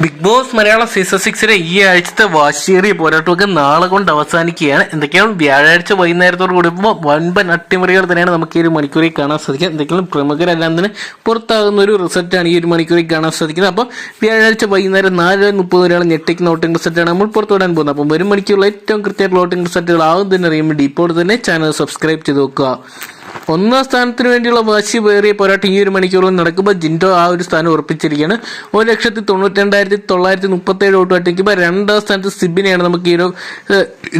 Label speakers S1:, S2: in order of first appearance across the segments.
S1: Big Boss Malayalam season സിക്സിലെ ഈ ആഴ്ചത്തെ വാശിയേറിയ പോരാട്ടമൊക്കെ നാളെ കൊണ്ട് അവസാനിക്കുകയാണ്. എന്തൊക്കെയാണ് വ്യാഴാഴ്ച വൈകുന്നേരത്തോട് കൂടുമ്പോൾ വൻപൻ അട്ടിമറികൾ തന്നെയാണ് നമുക്ക് ഈ ഒരു മണിക്കൂറിൽ കാണാൻ സാധിക്കുക എന്തെങ്കിലും പ്രമുഖരെല്ലാം തന്നെ പുറത്താകുന്ന ഒരു റിസൾട്ടാണ് ഈ ഒരു മണിക്കൂറിൽ കാണാൻ സാധിക്കുന്നത്. അപ്പോൾ വ്യാഴാഴ്ച വൈകുന്നേരം നാല് മുപ്പത് വരെയാണ് ഞെട്ടിക്കുന്ന വോട്ടിംഗ് റിസൾട്ടാണ് നമ്മൾ പുറത്തുവിടാൻ പോകുന്നത്. അപ്പം വരും മണിക്കൂറിൽ ഏറ്റവും കൃത്യമായിട്ടുള്ള വോട്ടിംഗ് റിസൾട്ടുകൾ ആകും തന്നെ അറിയുമ്പോൾ ഡീപ്പോട് തന്നെ ചാനൽ സബ്സ്ക്രൈബ് ചെയ്ത് നോക്കുക ഒന്നാം സ്ഥാനത്തിന് വേണ്ടിയുള്ള വാശി വേറിയ പോരാട്ടം ഈ ഒരു മണിക്കൂറിൽ നടക്കുമ്പോൾ ജിൻഡോ ആ ഒരു സ്ഥാനം ഉറപ്പിച്ചിരിക്കുകയാണ്. ഒരു ലക്ഷത്തി തൊണ്ണൂറ്റി രണ്ടായിരത്തി തൊള്ളായിരത്തി മുപ്പത്തി ഏഴ് വോട്ട് പറ്റിക്കുമ്പോൾ രണ്ടാം സ്ഥാനത്ത് സിബിനെയാണ് നമുക്ക് ഈ ഒരു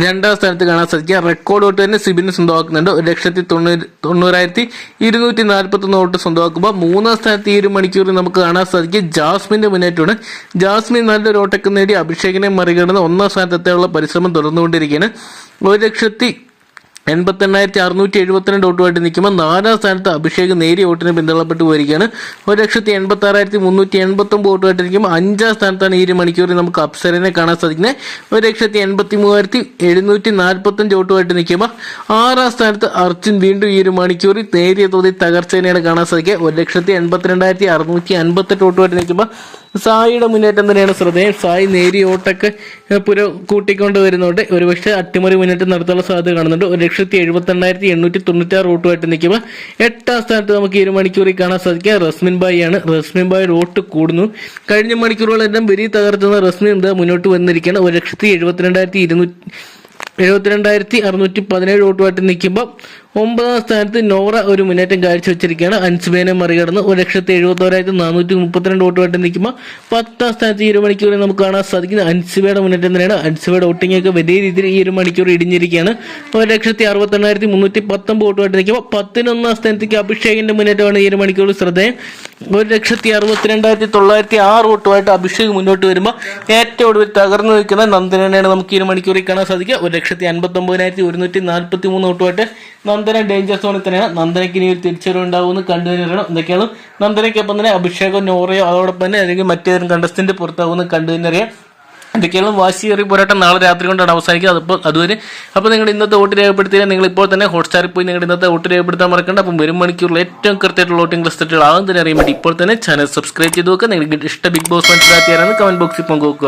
S1: രണ്ടാം സ്ഥാനത്ത് കാണാൻ സാധിക്കുക. റെക്കോർഡ് വോട്ട് തന്നെ സിബിന് സ്വന്തമാക്കുന്നുണ്ട്. ഒരു ലക്ഷത്തി തൊണ്ണൂറ് തൊണ്ണൂറായിരത്തി ഇരുന്നൂറ്റി നാൽപ്പത്തി ഒന്ന് വോട്ട് സ്വന്തമാക്കുമ്പോൾ മൂന്നാം സ്ഥാനത്ത് ഈ ഒരു മണിക്കൂറിൽ നമുക്ക് കാണാൻ സാധിക്കും ജാസ്മിന്റെ മുന്നേറ്റമാണ്. ജാസ്മിൻ നല്ലൊരു ഓട്ടൊക്കെ നേടി അഭിഷേകിനെ മറികടന്ന് ഒന്നാം സ്ഥാനത്തെത്താനുള്ള പരിശ്രമം തുടർന്നുകൊണ്ടിരിക്കുകയാണ്. ഒരു ലക്ഷത്തി എൺപത്തെണ്ണായിരത്തി അറുന്നൂറ്റി എഴുപത്തിരണ്ട് വോട്ടുമായിട്ട് നിൽക്കുമ്പോൾ നാലാം സ്ഥാനത്ത് അഭിഷേക് നേരിയ വോട്ടിന് പിന്തള്ളപ്പെട്ട് പോയിരിക്കുകയാണ് ഒരു ലക്ഷത്തി എൺപത്തി ആറായിരത്തി മുന്നൂറ്റി എൺപത്തൊമ്പത് വോട്ടുമായിട്ട് നിൽക്കുമ്പോൾ അഞ്ചാം സ്ഥാനത്താണ് ഈ ഒരു മണിക്കൂറിൽ നമുക്ക് അപ്സരനെ കാണാൻ സാധിക്കുന്നത്. ഒരു ലക്ഷത്തി എൺപത്തി മൂവായിരത്തി എഴുന്നൂറ്റി നാൽപ്പത്തഞ്ച് വോട്ടുമായിട്ട് നിൽക്കുമ്പോൾ ആറാം സ്ഥാനത്ത് അർജുൻ വീണ്ടും ഈ ഒരു മണിക്കൂറിൽ നേരിയ തോതിൽ തകർച്ചേനെയാണ് കാണാൻ സാധിക്കുക. ഒരു ലക്ഷത്തി എൺപത്തിരണ്ടായിരത്തി അറുന്നൂറ്റി അൻപത്തെട്ട് വോട്ടുമായിട്ട് നിൽക്കുമ്പോൾ സായിയുടെ മുന്നേറ്റം തന്നെയാണ് ശ്രദ്ധേയം സായി നേരി ഓട്ടൊക്കെ പുര കൂട്ടിക്കൊണ്ട് വരുന്നുണ്ട്. ഒരുപക്ഷെ അട്ടിമറി മുന്നേറ്റം നടത്താനുള്ള സാധ്യത കാണുന്നുണ്ട്. ഒരു ലക്ഷത്തി എഴുപത്തി എണ്ണായിരത്തി എണ്ണൂറ്റി തൊണ്ണൂറ്റാറ് വോട്ടുമായിട്ട് നിൽക്കുമ്പോൾ എട്ടാം സ്ഥാനത്ത് നമുക്ക് ഒരു മണിക്കൂറിൽ കാണാൻ സാധിക്കുക റസ്മിൻ ബായി ആണ്. റസ്മിൻ ബായി വോട്ട് കൂടുന്നു. കഴിഞ്ഞ മണിക്കൂറുകളെല്ലാം വലിയ തകർത്തുന്ന റസ്മിൻ മുന്നോട്ട് വന്നിരിക്കുകയാണ്. ഒരു ലക്ഷത്തി എഴുപത്തിരണ്ടായിരത്തി ഇരുന്നൂറ്റി എഴുപത്തിരണ്ടായിരത്തി അറുന്നൂറ്റി പതിനേഴ് വോട്ടുമായിട്ട് നിൽക്കുമ്പോൾ ഒമ്പതാം സ്ഥാനത്ത് നോറ ഒരു മുന്നേറ്റം കാഴ്ചവെച്ചിരിക്കുകയാണ്. അൻസുബേനെ മറികടന്ന് ഒരു ലക്ഷത്തി എഴുപത്തോരായിരത്തി നാനൂറ്റി മുപ്പത്തിരണ്ട് വോട്ടുമായിട്ട് നിൽക്കുമ്പോൾ പത്താം സ്ഥാനത്ത് ഈ ഒരു മണിക്കൂറിൽ നമുക്ക് കാണാൻ സാധിക്കുന്നത് അൻസുബയുടെ മുന്നേറ്റം തന്നെയാണ്. അൻസുബയുടെ ഒക്കെ വലിയ രീതിയിൽ ഈ ഒരു മണിക്കൂർ ഇടിഞ്ഞിരിക്കുകയാണ്. ഒരു ലക്ഷത്തി അറുപത്തെണ്ണായിരത്തി മുന്നൂറ്റി പത്തൊമ്പത് വോട്ടുമായിട്ട് നിൽക്കുമ്പോൾ പത്തിനൊന്നാം സ്ഥാനത്തേക്ക് അഭിഷേകിന്റെ മുന്നേറ്റമാണ് ഈ ഒരു മണിക്കൂറിൽ ശ്രദ്ധേയം. ഒരു ലക്ഷത്തി അറുപത്തിരണ്ടായിരത്തി തൊള്ളായിരത്തി ആറ് വോട്ടുമായിട്ട് അഭിഷേക് മുന്നോട്ട് വരുമ്പോൾ ഏറ്റവും ഒടുവിൽ തകർന്നു നിൽക്കുന്ന നന്ദനെയാണ് നമുക്ക് ഈ ഒരു മണിക്കൂറിൽ കാണാൻ സാധിക്കുക. ഒരു ലക്ഷത്തി അൻപത്തി ഒമ്പതിനായിരത്തി ഒരുന്നൂറ്റി നാൽപ്പത്തി മൂന്ന് വോട്ടുമായിട്ട് നന്ദന ഡേഞ്ചർ സോണിൽ തന്നെയാണ് നന്ദനയ്ക്ക് ഇനി ഒരു തിരിച്ചറിവ് ഉണ്ടാവുമെന്ന് കണ്ടുതന്നെയാണ് എന്തൊക്കെയാണ്? നന്ദനയ്ക്കൊപ്പം തന്നെ അഭിഷേകം നോറയോ അതോടൊപ്പം തന്നെ അല്ലെങ്കിൽ മറ്റേതും കണ്ടസ്റ്റന്റ് പുറത്താവുമെന്ന് കണ്ടു തന്നെ അറിയാം. എന്തൊക്കെയാണ്? വാശിയേറി പോരാട്ടം നാളെ രാത്രി കൊണ്ടാണ് അവസാനിക്കുക. അതിപ്പോൾ അതുവരെ. അപ്പോൾ നിങ്ങൾ ഇന്നത്തെ വോട്ട് രേഖപ്പെടുത്തിയാൽ നിങ്ങൾ ഇപ്പോൾ തന്നെ ഹോട്ട്സ്റ്റാറിൽ പോയി നിങ്ങളുടെ ഇന്നത്തെ വോട്ട് രേഖപ്പെടുത്താൻ മറക്കണ്ട. അപ്പം വരും മണിക്കൂറിൽ ഏറ്റവും കൃത്യമായിട്ടുള്ള വോട്ടിംഗ് റിസൾട്ടുകൾ ആകും തന്നെ അറിയാൻ വേണ്ടി ഇപ്പോൾ തന്നെ ചാനൽ സബ്സ്ക്രൈബ് ചെയ്ത് നോക്കുക. നിങ്ങൾക്ക് ഇഷ്ട ബിഗ് ബോസ് മനസ്സിലാക്കിയാലാണ് കമന്റ് ബോക്സിൽ പങ്കുവെക്കുക